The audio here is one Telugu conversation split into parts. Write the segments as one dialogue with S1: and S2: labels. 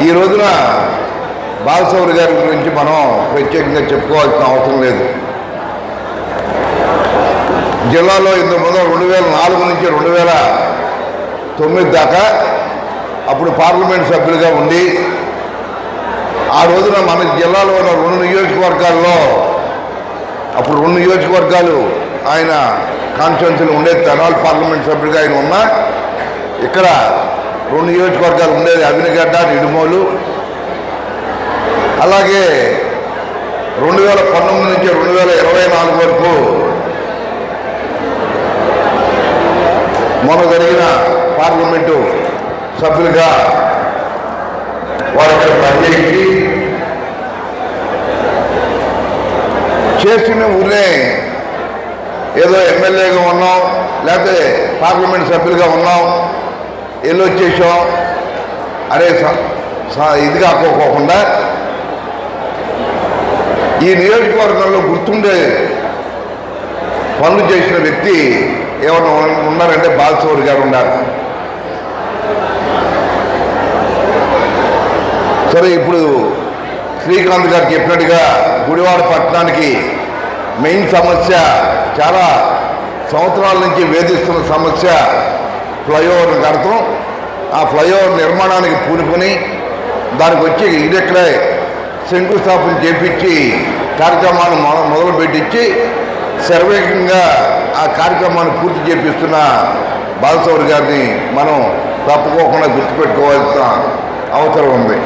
S1: ఈ రోజున బాలసౌరి గారి గురించి మనం ప్రత్యేకంగా చెప్పుకోవాల్సిన అవసరం లేదు. జిల్లాలో ఇంత ముందు రెండు వేల నాలుగు నుంచి రెండు వేల తొమ్మిది దాకా అప్పుడు పార్లమెంట్ సభ్యులుగా ఉండి ఆ రోజున మన జిల్లాలో ఉన్న రెండు నియోజకవర్గాల్లో అప్పుడు రెండు నియోజకవర్గాలు ఆయన కాన్స్టిట్యున్సీలు ఉండే తెనాలి పార్లమెంట్ సభ్యుడిగా ఆయన ఉన్నా ఇక్కడ రెండు నియోజకవర్గాలు ఉండేది అవినగడ్డ నిడుమోలు. అలాగే రెండు వేల పంతొమ్మిది నుంచి రెండు వేల ఇరవై నాలుగు వరకు మొన్న జరిగిన పార్లమెంటు సభ్యులుగా వారు పనిచేసి చేస్తున్న ఊరినే ఏదో ఎమ్మెల్యేగా ఉన్నాం లేకపోతే పార్లమెంట్ సభ్యులుగా ఉన్నాం. ఎల్లు వచ్చేసాం అరే స- ఇది కాకోకుండా ఈ నియోజకవర్గంలో గుర్తుండే పనులు చేసిన వ్యక్తి ఏమన్నా ఉన్నారంటే బాలసౌరి గారు ఉన్నారు. సరే ఇప్పుడు శ్రీకాంత్ గారు చెప్పినట్టుగా గుడివాడ పట్టణానికి మెయిన్ సమస్య చాలా సంవత్సరాల నుంచి వేధిస్తున్న సమస్య ఫ్లైఓవర్ని కడతాం. ఆ ఫ్లైఓవర్ నిర్మాణానికి పూనుకొని దానికి వచ్చి ఇదెక్కడే శంకుస్థాపన చేపించి కార్యక్రమాన్ని మొదలు పెట్టించి సర్వేకంగా ఆ కార్యక్రమాన్ని పూర్తి చేపిస్తున్న బాలసౌరి గారిని మనం తప్పుకోకుండా గుర్తుపెట్టుకోవాల్సిన అవసరం ఉంది.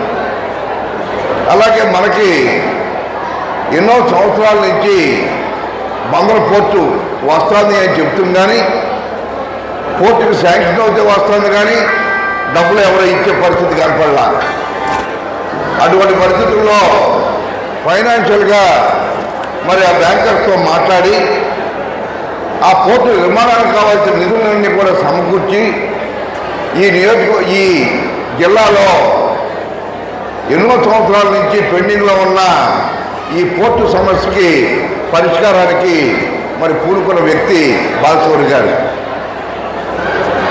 S1: అలాగే మనకి ఎన్నో సంవత్సరాల నుంచి బందర పోర్టు వస్తుంది అని చెప్తుంది కానీ పోర్టుకి శాంక్షన్ అవుతే వస్తుంది కానీ డబ్బులు ఎవరో ఇచ్చే పరిస్థితి కనపడలా. అటువంటి పరిస్థితుల్లో ఫైనాన్షియల్గా మరి ఆ బ్యాంకర్స్తో మాట్లాడి ఆ పోర్టు నిర్మాణానికి కావాల్సిన నిధులన్నీ కూడా సమకూర్చి ఈ నియోజక ఈ జిల్లాలో ఎన్నో సంవత్సరాల నుంచి పెండింగ్లో ఉన్న ఈ పోర్టు సమస్యకి పరిష్కారానికి మరి పూనుకున్న వ్యక్తి బాలసూరి గారు.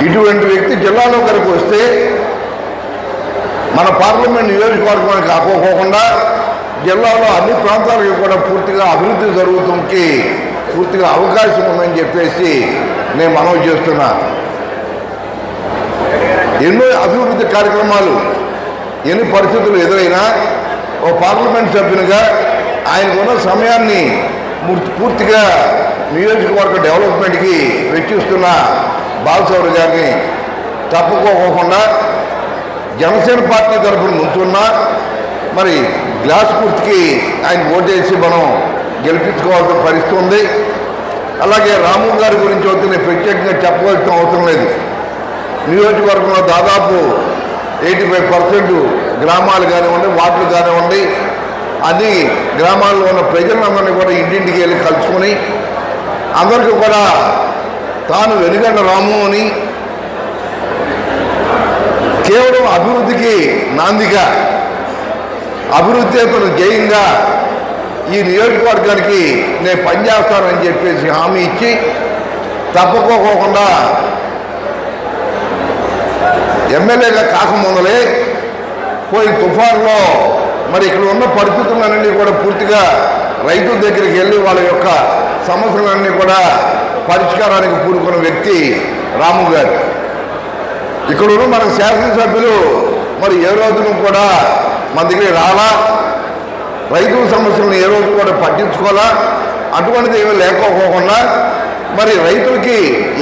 S1: ఇటువంటి వ్యక్తి జిల్లాలో కనుక వస్తే మన పార్లమెంట్ నియోజకవర్గానికి ఆపోకోకుండా జిల్లాలో అన్ని ప్రాంతాలకు కూడా పూర్తిగా అభివృద్ధి జరుగుతుంది పూర్తిగా అవకాశం ఉందని చెప్పేసి నేను మనవి చేస్తున్నా. ఎన్నో అభివృద్ధి కార్యక్రమాలు ఎన్ని పరిస్థితులు ఎదురైనా ఓ పార్లమెంట్ సభ్యునిగా ఆయనకున్న సమయాన్ని పూర్తిగా నియోజకవర్గ డెవలప్మెంట్కి వెచ్చిస్తున్నా. బాలచౌరి గారిని తప్పుకోకుండా జనసేన పార్టీ తరఫున నుంచున్నా మరి గ్లాస్ పూర్తికి ఆయన ఓటేసి మనం గెలిపించుకోవాల్సిన పరిస్థితి ఉంది. అలాగే రాము గారి గురించి అయితే నేను ప్రత్యేకంగా చెప్పవలసిన అవసరం లేదు. నియోజకవర్గంలో దాదాపు ఎయిటీ ఫైవ్ పర్సెంట్ గ్రామాలు కానివ్వండి వార్డులు కానివ్వండి అది గ్రామాల్లో ఉన్న ప్రజలందరినీ కూడా ఇంటింటికి వెళ్ళి కలుసుకొని అందరికీ కూడా తాను వెనుగండ రాము అని కేవలం అభివృద్ధికి నాందిగా అభివృద్ధి అతను జయంగా ఈ నియోజకవర్గానికి నేను పనిచేస్తానని చెప్పేసి హామీ ఇచ్చి తప్పుకోకుండా ఎమ్మెల్యేగా కాకముందలే పోయి తుఫాన్లో మరి ఇక్కడ ఉన్న పరిస్థితులన్నీ కూడా పూర్తిగా రైతుల దగ్గరికి వెళ్ళి వాళ్ళ యొక్క సమస్యలన్నీ కూడా పరిష్కారానికి పూనుకున్న వ్యక్తి రాము గారు. ఇక్కడ ఉన్న మన శాసనసభ్యులు మరి ఏ రోజును కూడా మన దగ్గర రాలా రైతుల సమస్యలను ఏ రోజు కూడా పట్టించుకోవాలా? అటువంటిది ఏమీ లేకపోకుండా మరి రైతులకి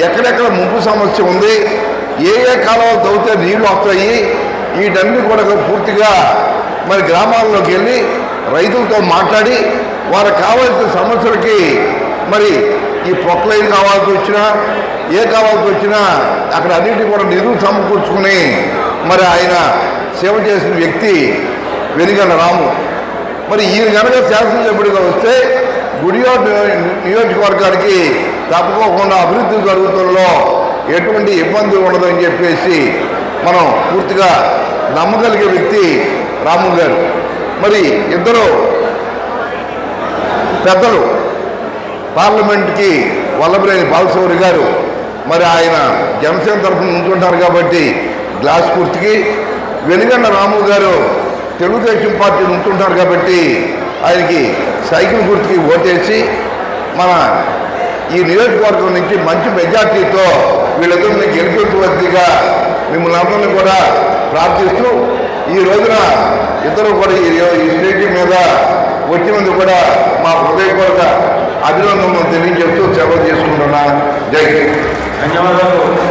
S1: ఎక్కడెక్కడ ముంపు సమస్య ఉంది? ఏ ఏ కాలంలో తవ్వితే నీళ్ళు వస్తాయి? వీటన్ని కూడా పూర్తిగా మరి గ్రామాల్లోకి వెళ్ళి రైతులతో మాట్లాడి వారికి కావాల్సిన సమస్యలకి మరి ఈ ప్రొక్లైన్ కావాల్సి వచ్చినా ఏ కావాల్సి వచ్చినా అక్కడ అన్నింటినీ కూడా నిధులు సమకూర్చుకుని మరి ఆయన సేవ చేసిన వ్యక్తి వెనుగండ రాము. మరి ఈయన కనుక శాసనసభ్యుడిగా వస్తే గుడియో నియోజకవర్గానికి తప్పుకోకుండా అభివృద్ధి జరుగుతుందో ఎటువంటి ఇబ్బంది అని చెప్పేసి మనం పూర్తిగా నమ్మగలిగే వ్యక్తి రాము గారు. మరి ఇద్దరు పెద్దలు పార్లమెంట్కి వల్లభనేని బాలశౌరి గారు మరి ఆయన జనసేన తరఫున ఉంటుంటారు కాబట్టి గ్లాస్ కుర్తికి వెనుగండ రాము గారు తెలుగుదేశం పార్టీ ఉంటుంటారు కాబట్టి ఆయనకి సైకిల్ గుర్తుకి ఓటేసి మన ఈ నియోజకవర్గం నుంచి మంచి మెజార్టీతో వీళ్ళందరినీ గెలిపించవద్దిగా మిమ్మల్ని అందరినీ కూడా ప్రార్థిస్తూ ఈ రోజున ఇద్దరు కూడా ఈ ఈ మీద వచ్చినందుకు కూడా మా హృదయపూర్వక అభినందనలు తెలియజేస్తూ సెలవు చేసుకుంటున్నా జై
S2: ధన్యవాదాలు.